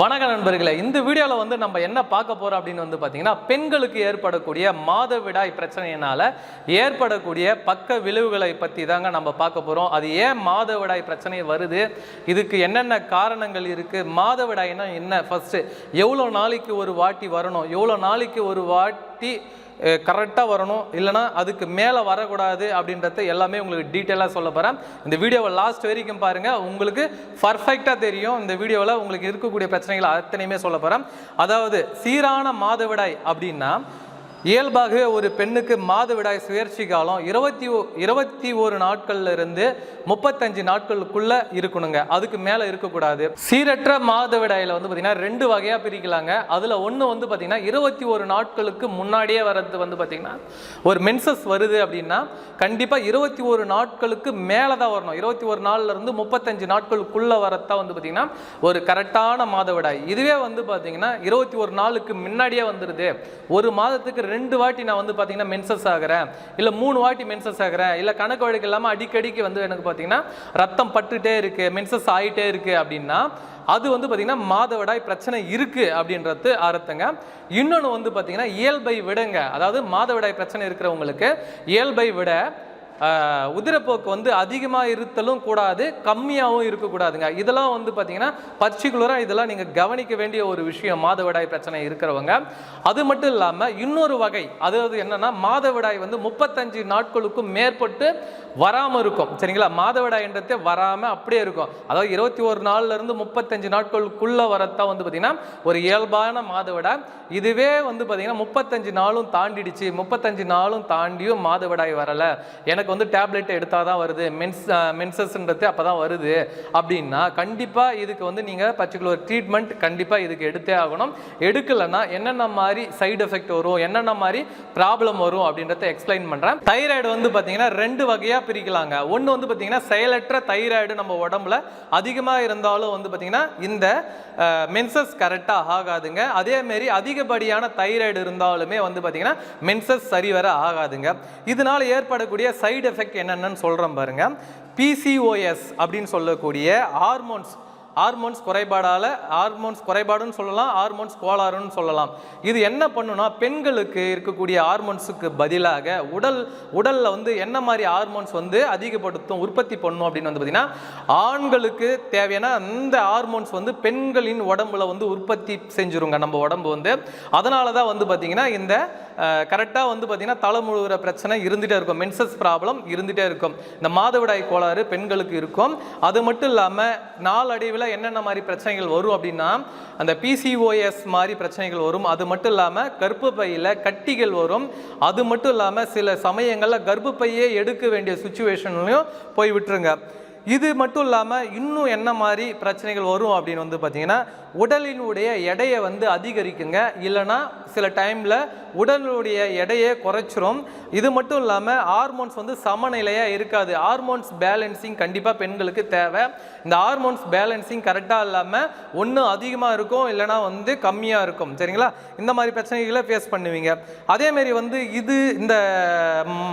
வணக்க நண்பர்களே. இந்த வீடியோவில் வந்து நம்ம என்ன பார்க்க போகிறோம் அப்படின்னு வந்து பார்த்தீங்கன்னா பெண்களுக்கு ஏற்படக்கூடிய மாதவிடாய் பிரச்சனையினால் ஏற்படக்கூடிய பக்க விளைவுகளை பற்றி தாங்க நம்ம பார்க்க போகிறோம் அது ஏன் மாதவிடாய் பிரச்சனை வருது? இதுக்கு என்னென்ன காரணங்கள் இருக்குது மாதவிடாய்னா என்ன? ஃபஸ்ட்டு எவ்வளோ நாளைக்கு ஒரு வாட்டி வரணும்? எவ்வளோ நாளைக்கு ஒரு வாட்டி கரெக்டாக வரணும். இல்லைனா அதுக்கு மேலே வரக்கூடாது அப்படின்றத எல்லாமே உங்களுக்கு டீட்டெயிலாக சொல்ல போகிறேன் இந்த வீடியோவை லாஸ்ட் வரைக்கும் பாருங்கள் உங்களுக்கு பர்ஃபெக்டாக தெரியும். இந்த வீடியோவில் உங்களுக்கு இருக்கக்கூடிய பிரச்சனைகள் அத்தனையுமே சொல்ல போகிறேன் அதாவது சீரான மாதவிடாய் அப்படின்னா இயல்பாகவே ஒரு பெண்ணுக்கு மாதவிடாய் சுயற்சி காலம் இருபத்தி ஓ இருபத்தி ஒரு நாட்கள்ல இருந்து முப்பத்தஞ்சு நாட்களுக்குள்ள இருக்கணுங்க. அதுக்கு மேலே இருக்கக்கூடாது. சீரற்ற மாதவிடாயில் வந்து பார்த்தீங்கன்னா ரெண்டு வகையாக பிரிக்கலாங்க. அதில் ஒன்று வந்து பார்த்தீங்கன்னா இருபத்தி ஒரு நாட்களுக்கு முன்னாடியே வர்றது வந்து பார்த்தீங்கன்னா ஒரு மென்சஸ் வருது அப்படின்னா கண்டிப்பாக இருபத்தி ஒரு நாட்களுக்கு மேலே தான் வரணும். இருபத்தி ஒரு நாள்ல இருந்து முப்பத்தஞ்சு நாட்களுக்குள்ள வரத்தான் வந்து பார்த்தீங்கன்னா ஒரு கரெக்டான மாதவிடாய் இதுவே வந்து பார்த்தீங்கன்னா இருபத்தி ஒரு நாளுக்கு முன்னாடியே வந்துடுது ஒரு மாதத்துக்கு ரெண்டு வாட்டி நான் வந்து பார்த்தீங்கன்னா மென்சஸ் ஆகிறேன். இல்லை மூணு வாட்டி மென்சஸ் ஆகிறேன். இல்லை கணக்கு வழக்கு இல்லாமல் அடிக்கடிக்கு வந்து எனக்கு பார்த்தீங்கன்னா ரத்தம் பட்டுட்டே இருக்குது மென்சஸ் ஆகிட்டே இருக்குது அப்படின்னா அது வந்து பார்த்தீங்கன்னா மாதவிடாய் பிரச்சனை இருக்குது அப்படின்றது அர்த்தங்க. இன்னொன்று வந்து பார்த்தீங்கன்னா இயல்பை விடங்க. அதாவது மாதவிடாய் பிரச்சனை இருக்கிறவங்களுக்கு இயல்பை விட உதிரப்போக்கு வந்து அதிகமாக இருத்தலும் கூடாது கம்மியாகவும் இருக்கக்கூடாதுங்க. இதெல்லாம் வந்து பார்த்தீங்கன்னா பர்டிகுலராக இதெல்லாம் நீங்கள் கவனிக்க வேண்டிய ஒரு விஷயம் மாதவிடாய் பிரச்சனை இருக்கிறவங்க. அது மட்டும் இல்லாமல் இன்னொரு வகை அதாவது என்னென்னா மாதவிடாய் வந்து முப்பத்தஞ்சு நாட்களுக்கும் மேற்பட்டு வராமல் இருக்கும். சரிங்களா? மாதவிடாய்ன்றதே வராமல் அப்படியே இருக்கும். அதாவது இருபத்தி ஒரு நாள்ல இருந்து முப்பத்தஞ்சு நாட்களுக்குள்ளே வரத்தான் வந்து பார்த்திங்கன்னா ஒரு இயல்பான மாதவிடாய். இதுவே வந்து பார்த்திங்கன்னா முப்பத்தஞ்சு நாளும் தாண்டிடுச்சு. முப்பத்தஞ்சு நாளும் தாண்டியும் மாதவிடாய் வரலை. எனக்கு வந்து டேப்லெட் எடுத்தால் தான் வருது. மென்ஸ் மென்சஸ்ன்றது அப்போ தான் வருது. அப்படின்னா கண்டிப்பாக இதுக்கு வந்து நீங்கள் பர்டிகுலர் ட்ரீட்மெண்ட் கண்டிப்பாக இதுக்கு எடுத்தே ஆகணும். எடுக்கலைன்னா என்னென்ன மாதிரி சைடு எஃபெக்ட் வரும்? என்னென்ன மாதிரி ப்ராப்ளம் வரும்? அப்படின்றத எக்ஸ்பிளைன் பண்ணுறேன் தைராய்டு வந்து பார்த்தீங்கன்னா ரெண்டு வகையாக பிரிக்கலாங்க. ஒன்று வந்து பார்த்தீங்கன்னா செயலற்ற தைராய்டு நம்ம உடம்புல அதிகமாக இருந்தாலும் வந்து பார்த்தீங்கன்னா இந்த மென்சஸ் கரெக்டாக ஆகாதுங்க. அதேமாரி அதிகப்படியான தைராய்டு இருந்தாலுமே வந்து பார்த்தீங்கன்னா மென்சஸ் சரிவர ஆகாதுங்க. இதனால் ஏற்படக்கூடிய சைடு எஃபெக்ட் என்னென்னு சொல்கிறோம் பாருங்க. பிசிஓஎஸ் அப்படின்னு சொல்லக்கூடிய ஹார்மோன்ஸ் ஹார்மோன்ஸ் குறைபாடால் ஹார்மோன்ஸ் குறைபாடுன்னு சொல்லலாம் ஹார்மோன்ஸ் கோளாறுன்னு சொல்லலாம். இது என்ன பண்ணுன்னா பெண்களுக்கு இருக்கக்கூடிய ஹார்மோன்ஸுக்கு பதிலாக உடல் உடலில் வந்து என்ன மாதிரி ஹார்மோன்ஸ் வந்து அதிகப்படுத்தும் உற்பத்தி பண்ணும் அப்படின்னு வந்து பார்த்திங்கன்னா ஆண்களுக்கு தேவையான அந்த ஹார்மோன்ஸ் வந்து பெண்களின் உடம்புல வந்து உற்பத்தி செஞ்சுருங்க நம்ம உடம்பு வந்து. அதனால தான் வந்து பார்த்திங்கன்னா இந்த கரெக்டாக வந்து பார்த்திங்கன்னா தலை முழுகிற பிரச்சனை இருந்துகிட்டே இருக்கும் மென்சஸ் ப்ராப்ளம் இருந்துகிட்டே இருக்கும். இந்த மாதவிடாய் கோளாறு பெண்களுக்கு இருக்கும். அது மட்டும் இல்லாமல் நாளடைவில் என்னென்ன மாதிரி பிரச்சனைகள் வரும் அப்படின்னா அந்த பிசிஓஎஸ் மாதிரி பிரச்சனைகள் வரும். அது மட்டும் இல்லாமல் கர்ப்பப்பையில் கட்டிகள் வரும். அது மட்டும் இல்லாமல் சில சமயங்களில் கர்ப்பப்பையே எடுக்க வேண்டிய சுச்சுவேஷன்லையும் போய் விட்டுருங்க. இது மட்டும் இல்லாமல் இன்னும் என்ன மாதிரி பிரச்சனைகள் வரும் அப்படின்னு வந்து பார்த்தீங்கன்னா உடலினுடைய எடையை வந்து அதிகரிக்குங்க. இல்லைன்னா சில டைமில் உடலுடைய எடையை குறைச்சிரும். இது மட்டும் இல்லாமல் ஹார்மோன்ஸ் வந்து சமநிலையாக இருக்காது. ஹார்மோன்ஸ் பேலன்சிங் கண்டிப்பாக பெண்களுக்கு தேவை. இந்த ஹார்மோன்ஸ் பேலன்சிங் கரெக்டாக இல்லாமல் ஒன்று அதிகமாக இருக்கும் இல்லைனா வந்து கம்மியாக இருக்கும். சரிங்களா? இந்த மாதிரி பிரச்சனைகளை ஃபேஸ் பண்ணுவீங்க. அதேமாரி வந்து இது இந்த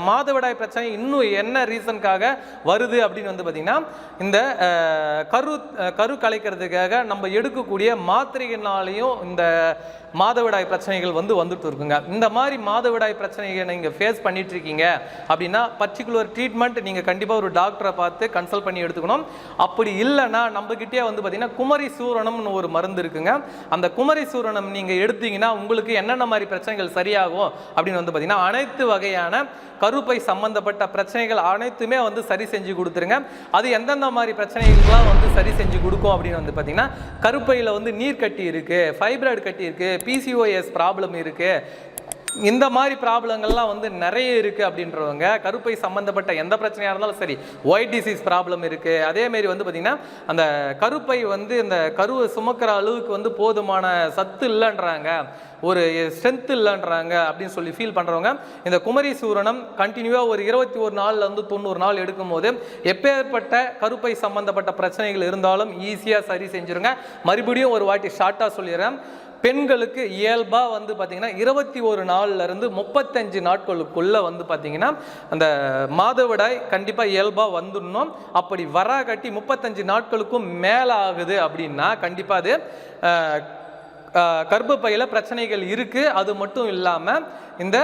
மாதவிடாய் பிரச்சனை இன்னும் என்ன ரீசனுக்காக வருது அப்படின்னு வந்து பார்த்திங்கன்னா இந்த கரு கரு கலைக்கிறதுக்காக நம்ம எடுக்கக்கூடிய மாத்திரைகள்னாலையும் இந்த மாதவிடாய் பிரச்சனைகள் வந்து வந்துட்டு இருக்குங்க. இந்த மாதிரி மாதவிடாய் பிரச்சனைகளை நீங்கள் ஃபேஸ் பண்ணிட்டு இருக்கீங்க அப்படின்னா பர்டிகுலர் ட்ரீட்மெண்ட் நீங்கள் கண்டிப்பாக ஒரு டாக்டரை பார்த்து கன்சல்ட் பண்ணி எடுத்துக்கணும். அப்படி இல்லைன்னா நம்மக்கிட்டே வந்து பார்த்தீங்கன்னா குமரி சூரணம்னு ஒரு மருந்து இருக்குங்க. அந்த குமரி சூரணம் நீங்கள் எடுத்தீங்கன்னா உங்களுக்கு என்னென்ன மாதிரி பிரச்சனைகள் சரியாகும் அப்படின்னு வந்து பார்த்தீங்கன்னா அனைத்து வகையான கருப்பை சம்பந்தப்பட்ட பிரச்சனைகள் அனைத்துமே வந்து சரி செஞ்சு கொடுத்துருங்க. அது எந்தெந்த மாதிரி பிரச்சனைகள்லாம் வந்து சரி செஞ்சு கொடுக்கும் அப்படின்னு வந்து பார்த்தீங்கன்னா கருப்பையில் வந்து நீர் கட்டி இருக்கு ஃபைப்ராய்டு கட்டி இருக்கு பிசிஓஎஸ் ப்ராப்ளம் இருக்கு. இந்த மாதிரி ப்ராப்ளங்கள்லாம் வந்து நிறைய இருக்குது அப்படின்றவங்க கருப்பை சம்மந்தப்பட்ட எந்த பிரச்சனையாக இருந்தாலும் சரி ஒயிட் டிசீஸ் ப்ராப்ளம் இருக்குது அதேமாரி வந்து பார்த்திங்கன்னா அந்த கருப்பை வந்து இந்த கருவை சுமக்கிற அளவுக்கு வந்து போதுமான சத்து இல்லைன்றாங்க. ஒரு ஸ்ட்ரென்த் இல்லைன்றாங்க அப்படின்னு சொல்லி ஃபீல் பண்ணுறவங்க இந்த குமரி சூரணம் கண்டினியூவாக ஒரு இருபத்தி ஒரு நாள்லேருந்து தொண்ணூறு நாள் எடுக்கும்போது எப்பேற்பட்ட கருப்பை சம்மந்தப்பட்ட பிரச்சனைகள் இருந்தாலும் ஈஸியாக சரி செஞ்சுருங்க. மறுபடியும் ஒரு வாட்டி ஷார்ட்டாக சொல்லிடுறேன். பெண்களுக்கு இயல்பாக வந்து பார்த்திங்கன்னா இருபத்தி ஒரு நாள்லேருந்து முப்பத்தஞ்சு நாட்களுக்குள்ளே வந்து பார்த்திங்கன்னா அந்த மாதவிடாய் கண்டிப்பாக இயல்பாக வந்துடணும். அப்படி வர கட்டி முப்பத்தஞ்சு நாட்களுக்கும் மேலே ஆகுது அப்படின்னா கண்டிப்பாக அது அஹ், கர்ப்பப்பையில் பிரச்சனைகள் இருக்குது அது மட்டும் இல்லாமல் இந்த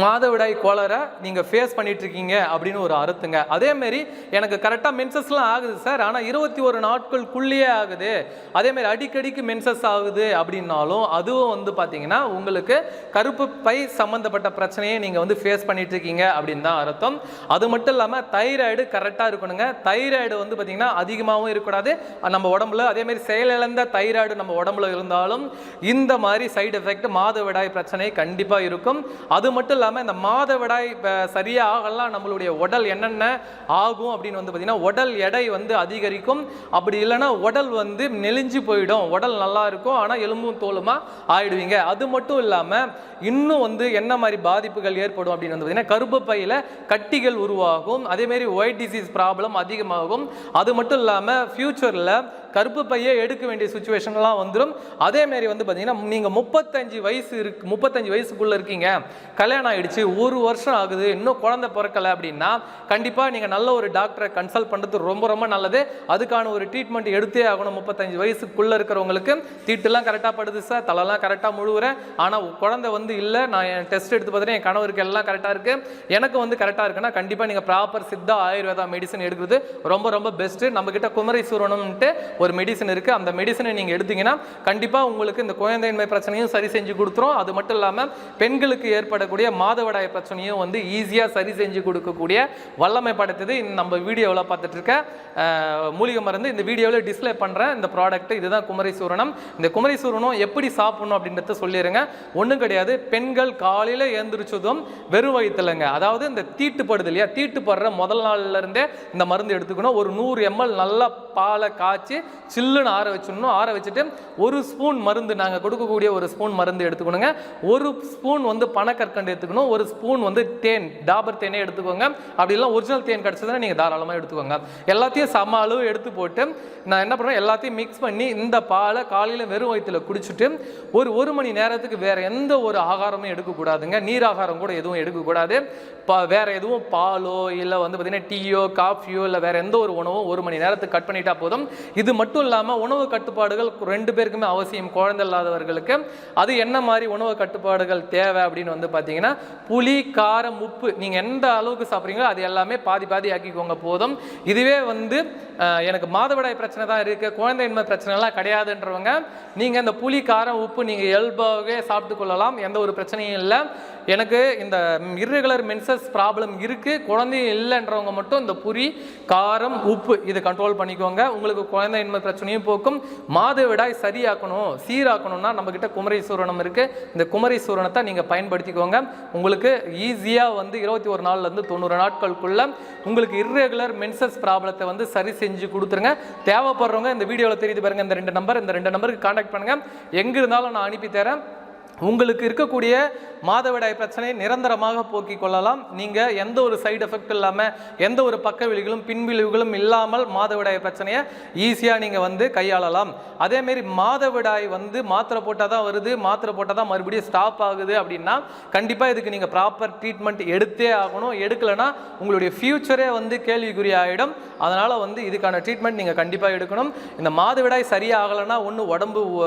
மாதவிடாய் கோளரை நீங்கள் ஃபேஸ் பண்ணிகிட்ருக்கீங்க அப்படின்னு ஒரு அறுத்துங்க. அதேமாரி எனக்கு கரெக்டாக மென்சஸ்லாம் ஆகுது சார் ஆனால் இருபத்தி ஒரு நாட்களுக்குள்ளேயே ஆகுது. அதேமாரி அடிக்கடிக்கு மென்சஸ் ஆகுது அப்படின்னாலும் அதுவும் வந்து பார்த்தீங்கன்னா உங்களுக்கு கருப்பு பை சம்மந்தப்பட்ட பிரச்சனையை நீங்கள் வந்து ஃபேஸ் பண்ணிட்டு இருக்கீங்க அப்படின்னு தான் அர்த்தம். அது மட்டும் இல்லாமல் தைராய்டு கரெக்டாக இருக்கணுங்க. தைராய்டு வந்து பார்த்திங்கன்னா அதிகமாகவும் இருக்கக்கூடாது. நம்ம உடம்புல அதேமாரி செயலிழந்த தைராய்டு நம்ம உடம்புல இருந்தாலும் இந்த மாதிரி சைடு எஃபெக்ட் மாதவிடாய் பிரச்சனை கண்டிப்பாக இருக்கும். அது மட்டும் இல்லாமல் இந்த மாதவிடாய் ப- சரியா ஆகலாம் நம்மளுடைய உடல் என்னென்ன ஆகும் அப்படின்னு வந்து பார்த்தீங்கன்னா உடல் எடை வந்து அதிகரிக்கும். அப்படி இல்லைன்னா உடல் வந்து நெளிஞ்சு போயிடும். உடல் நல்லா இருக்கும் ஆனால் எலும்பும் தோலுமா ஆயிடுவீங்க. அது மட்டும் இல்லாமல் இன்னும் வந்து என்ன மாதிரி பாதிப்புகள் ஏற்படும் அப்படின்னு வந்து பார்த்தீங்கன்னா கருப்பப்பையில் கட்டிகள் உருவாகும். அதேமாரி ஒயிட் டிசீஸ் ப்ராப்ளம் அதிகமாகும். அது மட்டும் இல்லாமல் ஃப்யூச்சரில் கருப்பு பையை எடுக்க வேண்டிய சுச்சுவேஷன்லாம் வந்துடும் அதேமாரி வந்து பார்த்தீங்கன்னா நீங்கள் முப்பத்தஞ்சு வயசு இருக்கு முப்பத்தஞ்சு வயசுக்குள்ளே இருக்கீங்க. கல்யாணம் ஆகிடுச்சு ஒரு வருஷம் ஆகுது இன்னும் குழந்தை பிறக்கலை அப்படின்னா கண்டிப்பாக நீங்கள் நல்ல ஒரு டாக்டரை கன்சல்ட் பண்ணுறது ரொம்ப ரொம்ப நல்லது. அதுக்கான ஒரு ட்ரீட்மெண்ட் எடுத்தே ஆகணும் முப்பத்தஞ்சு வயசுக்குள்ளே இருக்கிறவங்களுக்கு. தீட்டுலாம் கரெக்டாக படுது சார் தலைலாம் கரெக்டாக முழுவுறேன். ஆனால் குழந்தை வந்து இல்லை நான் என் டெஸ்ட் எடுத்து பார்த்துட்டு என் கணவருக்கு எல்லாம் கரெக்டாக இருக்குது எனக்கு வந்து கரெக்டாக இருக்குன்னா கண்டிப்பாக நீங்கள் ப்ராப்பர் சித்தா ஆயுர்வேதா மெடிசன் எடுக்கிறது ரொம்ப ரொம்ப பெஸ்ட்டு நம்மக்கிட்ட குமரி சூரணம்ன்ட்டு ஒரு மெடிசன் இருக்குது அந்த மெடிசனை நீங்கள் எடுத்தீங்கன்னா கண்டிப்பாக உங்களுக்கு இந்த குழந்தையின்மை பிரச்சனையும் சரி செஞ்சு கொடுத்துரும். அது மட்டும் இல்லாமல் பெண்களுக்கு ஏற்படக்கூடிய மாதவிடாய் பிரச்சனையும் வந்து ஈஸியாக சரி செஞ்சு கொடுக்கக்கூடிய வல்லமை படைத்தது இந்த நம்ம வீடியோவில் பார்த்துட்டு இருக்க மூலிகை மருந்து இந்த வீடியோவில் டிஸ்ப்ளே பண்ணுறேன் இந்த ப்ராடக்ட் இதுதான் குமரி சூரணம். இந்த குமரி சூரணம் எப்படி சாப்பிடணும் அப்படின்றத சொல்லிடுங்க ஒன்றும் கிடையாது. பெண்கள் காலையில் ஏந்திரிச்சதும் வெறும் வயிற்றுலங்க அதாவது இந்த தீட்டுப்படுது இல்லையா? தீட்டுப்படுற முதல் நாள்லேருந்தே இந்த மருந்து எடுத்துக்கணும். ஒரு நூறு எம்எல் நல்லா பாலை காய்ச்சி சில்லுன்னு ஆற வச்சிடணும். ஆற வச்சுட்டு ஒரு ஸ்பூன் மருந்து நாங்கள் கொடுக்கக்கூடிய ஒரு ஸ்பூன் மருந்து எடுத்துக்கணுங்க. ஒரு ஸ்பூன் வந்து பனக்கற்கண்டு எடுத்துக்கணும். ஒரு ஸ்பூன் வந்து தேன் டாபர் தேனே எடுத்துக்கோங்க. அப்படி இல்லை ஒரிஜினல் தேன் கிடச்சதுன்னா நீங்கள் தாராளமாக எடுத்துக்கோங்க. எல்லாத்தையும் சம அளவு எடுத்து போட்டு நான் என்ன பண்ணுறேன் எல்லாத்தையும் மிக்ஸ் பண்ணி இந்த பாலை காலையில் வெறும் வயிற்றுல குடிச்சிட்டு ஒரு ஒரு மணி நேரத்துக்கு வேற எந்த ஒரு ஆகாரமும் எடுக்கக்கூடாதுங்க. நீர் ஆகாரம் கூட எதுவும் எடுக்கக்கூடாது. பா வேற எதுவும் பாலோ இல்லை வந்து பார்த்தீங்கன்னா டீயோ காஃபியோ இல்லை வேறு எந்த ஒரு உணவும் ஒரு மணி நேரத்துக்கு கட் பண்ணிட்டா போதும். இது மட்டும் இல்லாமல் உணவு கட்டுப்பாடுகள் ரெண்டு பேருக்குமே அவசியம். குழந்தை இல்லாதவர்களுக்கு. அது என்ன மாதிரி உணவு கட்டுப்பாடுகள் தேவை அப்படின்னு வந்து பார்த்தீங்கன்னா புளி காரம் உப்பு நீங்கள் எந்த அளவுக்கு சாப்பிட்றீங்களோ அது எல்லாமே பாதி பாதி ஆக்கிக்கோங்க போதும். இதுவே வந்து எனக்கு மாதவிடாய் பிரச்சனை தான் இருக்குது குழந்தையின்மை பிரச்சனைலாம் கிடையாதுன்றவங்க நீங்கள் இந்த புளி காரம் உப்பு நீங்கள் இயல்பாகவே சாப்பிட்டு கொள்ளலாம். எந்த ஒரு பிரச்சனையும் இல்லை. எனக்கு இந்த இர்ரெகுலர் மென்சஸ் ப்ராப்ளம் இருக்குது குழந்தையும் இல்லைன்றவங்க மட்டும் இந்த புரி காரம் உப்பு இது கண்ட்ரோல் பண்ணிக்கோங்க. உங்களுக்கு குழந்தையின்மை பிரச்சனையும் போக்கும். மாதவிடாய் சரியாக்கணும் சீராக்கணும்னா நம்மக்கிட்ட குமரி சூரணம் இருக்குது இந்த குமரி சூரணத்தை நீங்கள் பயன்படுத்திக்கோங்க. உங்களுக்கு ஈஸியாக வந்து இருபத்தி ஒரு நாள்லேருந்து தொண்ணூறு நாட்களுக்குள்ள உங்களுக்கு இர்ரெகுலர் மென்சஸ் ப்ராப்ளத்தை வந்து சரி செஞ்சு கொடுத்துருங்க. தேவைப்படுறவங்க இந்த வீடியோவில் தெரியுது பாருங்க இந்த ரெண்டு நம்பர் இந்த ரெண்டு நம்பருக்கு காண்டாக்ட் பண்ணுங்கள் எங்கே இருந்தாலும் நான் அனுப்பி தரேன். உங்களுக்கு இருக்கக்கூடிய மாதவிடாய் பிரச்சனையை நிரந்தரமாக போக்கிக் கொள்ளலாம். நீங்கள் எந்த ஒரு சைடு எஃபெக்ட் இல்லாமல் எந்த ஒரு பக்க விழிகளும் பின்விளைவுகளும் இல்லாமல் மாதவிடாய் பிரச்சனையை ஈஸியாக நீங்கள் வந்து கையாளலாம். அதேமாரி மாதவிடாய் வந்து மாத்திரை போட்டால் தான் வருது மாத்திரை போட்டால் தான் மறுபடியும் ஸ்டாப் ஆகுது அப்படின்னா கண்டிப்பாக இதுக்கு நீங்கள் ப்ராப்பர் ட்ரீட்மெண்ட் எடுத்தே ஆகணும். எடுக்கலைன்னா உங்களுடைய ஃப்யூச்சரே வந்து கேள்விக்குறி ஆகிடும் அதனால் வந்து இதுக்கான ட்ரீட்மெண்ட் நீங்கள் கண்டிப்பாக எடுக்கணும். இந்த மாதவிடாய் சரியாகலைன்னா ஒன்று உடம்பு உ-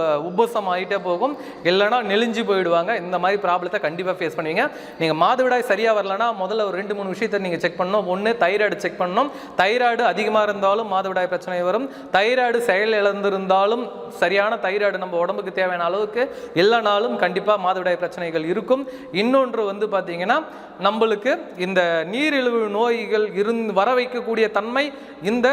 ஆகிட்டே போகும். இல்லைனா நெளிஞ்சு போயிடுவாங்க. இந்த மாதிரி ப்ராப்ளத்தை கண்டிப்பாக ஃபேஸ் பண்ணுவீங்க. நீங்கள் மாதவிடாய் சரியாக வரலன்னா முதல்ல ஒரு ரெண்டு மூணு விஷயத்தை நீங்கள் செக் பண்ணணும். ஒன்று தைராய்டு செக் பண்ணணும். தைராய்டு அதிகமாக இருந்தாலும் மாதவிடாய் பிரச்சனை வரும். தைராய்டு செயல் இழந்திருந்தாலும் சரியான தைராய்டு நம்ம உடம்புக்கு தேவையான அளவுக்கு இல்லைனாலும் கண்டிப்பாக மாதவிடாய் பிரச்சனைகள் இருக்கும். இன்னொன்று வந்து பார்த்தீங்கன்னா நம்மளுக்கு இந்த நீரிழிவு நோய்கள் இருந்து வர வைக்கக்கூடிய தன்மை இந்த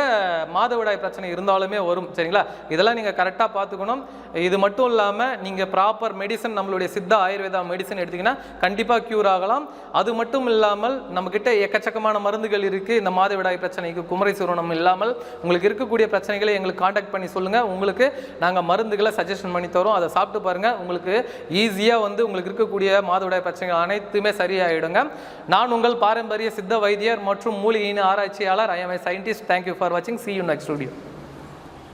மாதவிடாய் பிரச்சனை இருந்தாலுமே வரும். சரிங்களா? இதெல்லாம் நீங்கள் கரெக்டாக பார்த்துக்கணும். இது மட்டும் இல்லாமல் நீங்கள் ப்ராப்பர் மெடிசன் நம்மளுடைய நம்மளுடைய சித்தா ஆயுர்வேதா மெடிசன் எடுத்தீங்கன்னா கண்டிப்பாக க்யூர் ஆகலாம். அது மட்டும் இல்லாமல் நம்மக்கிட்ட எக்கச்சக்கமான மருந்துகள் இருக்குது இந்த மாதவிடாய் பிரச்சனைக்கு குமரை சூரணம் இல்லாமல் உங்களுக்கு இருக்கக்கூடிய பிரச்சனைகளை எங்களுக்கு காண்டாக்ட் பண்ணி சொல்லுங்கள் உங்களுக்கு நாங்கள் மருந்துகளை சஜஷன் பண்ணி தரோம். அதை சாப்பிட்டு பாருங்கள் உங்களுக்கு ஈஸியாக வந்து உங்களுக்கு இருக்கக்கூடிய மாதவிடாய் பிரச்சனைகள் அனைத்துமே சரியாயிடுங்க. நான் உங்கள் பாரம்பரிய சித்த வைத்தியர் மற்றும் மூலிகையின் ஆராய்ச்சியாளர். I am a scientist thank you for வாட்சிங் சி யூ நெக்ஸ்ட் ஸ்டுடியோ